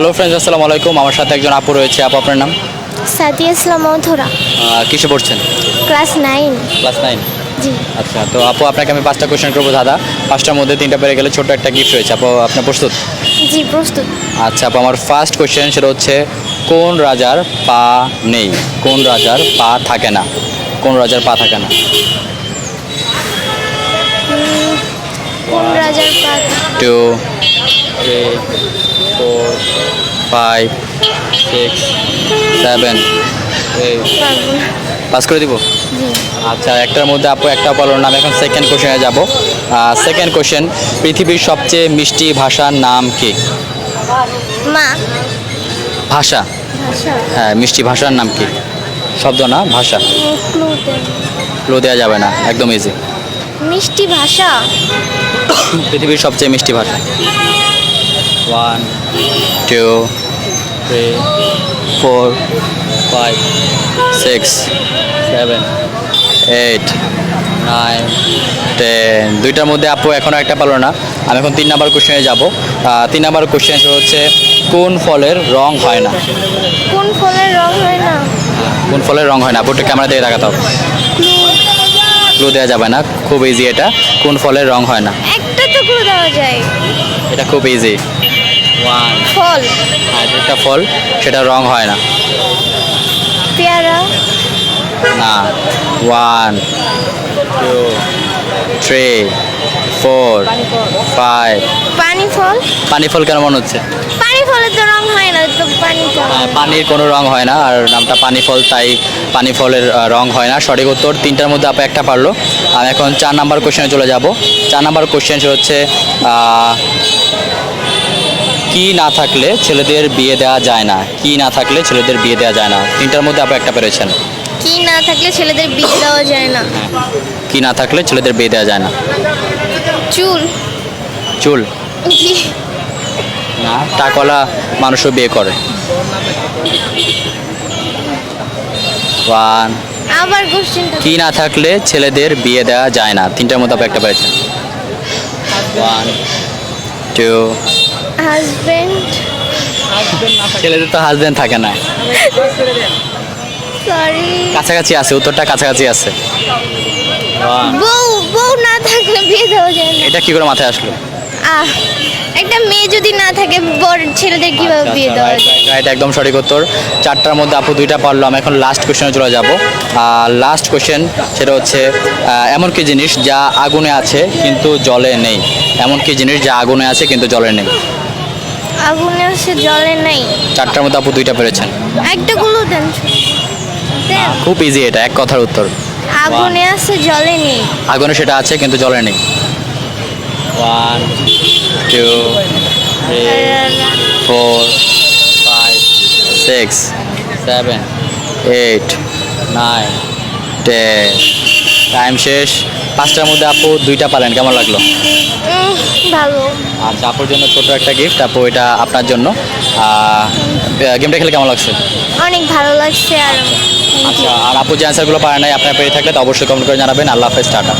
Hello friends আসসালামু আলাইকুম। আমার সাথে একজন আপু রয়েছে। আপু আপনার নাম? সাদিয়া ইসলাম মধুরা কিসে পড়ছেন? Class nine. Class nine? জি। আচ্ছা তো আপু আপনাকে আমি পাঁচটা কোয়েশ্চেন করব দাদা পাঁচটার মধ্যে তিনটা পেরে গেলে ছোট একটা গিফট রয়েছে। আপু আপনার প্রস্তুত? জি প্রস্তুত। আচ্ছা আপু আমার ফার্স্ট কোয়েশ্চেন সেটা হচ্ছে কোন রাজার পা নেই? কোন রাজার পা থাকে না? কোন রাজার পা থাকে না? কোন রাজার পাত two three four five six seven eight. Pass করে দিব? আচ্ছা একটার মধ্যে আপু একটা পারল না আমি এখন সেকেন্ড কোশ্চেনে যাব। সেকেন্ড কোশ্চেন পৃথিবীর সবচেয়ে মিষ্টি ভাষার নাম কি? মা। ভাষা। ভাষা। হ্যাঁ মিষ্টি ভাষার নাম কি? শব্দ না ভাষা। ক্লু দেওয়া যাবে না একদম ইজি মিষ্টি ভাষা। পৃথিবীর সবচেয়ে মিষ্টি ভাষা। One two three four five six seven eight nine ten দুইটার মধ্যে আপু এখনও একটা পারল না। আমি এখন তিন নাম্বার কোশ্চেনে যাব। তিন নাম্বার কোশ্চেন হচ্ছে কোন ফলের রং হয় না? কোন ফলের রং হয় না? কোন ফলের রং হয় না? আপুটা ক্যামেরা দিয়ে দেখাতে হবে ক্লু ক্লু দেওয়া যাবে না। খুব ইজি এটা। কোন ফলের রং হয় না? একটা তো ক্লু দেওয়া যায়। এটা খুব ইজি ওয়ান ফল। আর যেটা ফল সেটা রং হয় না। পেয়ারা। না। One two three four five পানি ফল? পানি ফল কেন মনে হচ্ছে? পানি ফলের তো রং হয় না তো পানিটা আহ, পানির কোনো রং হয় না আর নামটা পানি ফল তাই পানি ফলের রং হয় না। সঠিক উত্তর তিনটার মধ্যে আপনি একটা পারল। আমি এখন চার নাম্বার কোশ্চেনে চলে যাব। চার নাম্বার কোশ্চেন হচ্ছে কি না থাকলে ছেলেদের বিয়ে দেওয়া যায় না? কি না থাকলে ছেলেদের বিয়ে দেওয়া যায় না? তিনটার মধ্যে আপনি একটা পেরেছেন। কি না থাকলে ছেলেদের বিয়ে দেওয়া যায় না? কি না থাকলে ছেলেদের বিয়ে দেওয়া যায় না? চুল। চুল। না টাকলা মানুষও বিয়ে করে। ওয়ান। আবার কোশ্চেনটা কি না থাকলে ছেলেদের বিয়ে দেওয়া যায় না? তিনটার মধ্যে আপনি একটা পেরেছেন। ওয়ান। টু। হাজবেন্ড। ছেলেদের তো হাজবেন্ড থাকে না। সরি কাছাকাছি আছে উত্তরটা কাছাকাছি আছে। বউ বউ না থাকলে বিয়ে দেওয়া যায় না। এটা কি করে মাথায় আসলো? আহ একটা মেয়ে যদি না থাকে বড় ছেলেদের কীভাবে আচ্ছা, বিয়ে দেওয়া যায়? রাইট একদম সঠিক উত্তর। চারটার মধ্যে আপু দুইটা পারল আমি এখন লাস্ট কোশ্চেনে চলে যাব। লাস্ট কোশ্চেন সেটা হচ্ছে এমন কি জিনিস যা আগুনে আছে কিন্তু জলে নেই? এমন কি জিনিস যা আগুনে আছে কিন্তু জলে নেই? আগুনে সে জলে নাই। চারটার মধ্যে আপু দুইটা পেরেছেন। একটা গুলো দেন। খুব ইজি এটা এক কথার উত্তর। আগুনে আছে জলে নেই। আগুনে সেটা আছে কিন্তু জলে নেই। One two three four five six seven eight nine ten time শেষ। পাঁচটার মধ্যে আপু দুইটা পালেন কেমন লাগল? ভালো। আচ্ছা আপুর জন্য ছোট একটা গিফট আপু এটা আপনার জন্য। গেমটা খেলে কেমন লাগছে? অনেক ভালো লাগছে আর আচ্ছা আর আপু যে অ্যান্সারগুলো পারে নাই আপনার পেয়ে থাকলে তো অবশ্যই কমেন্ট করে জানাবেন। আল্লাহ হাফেজ টাটা।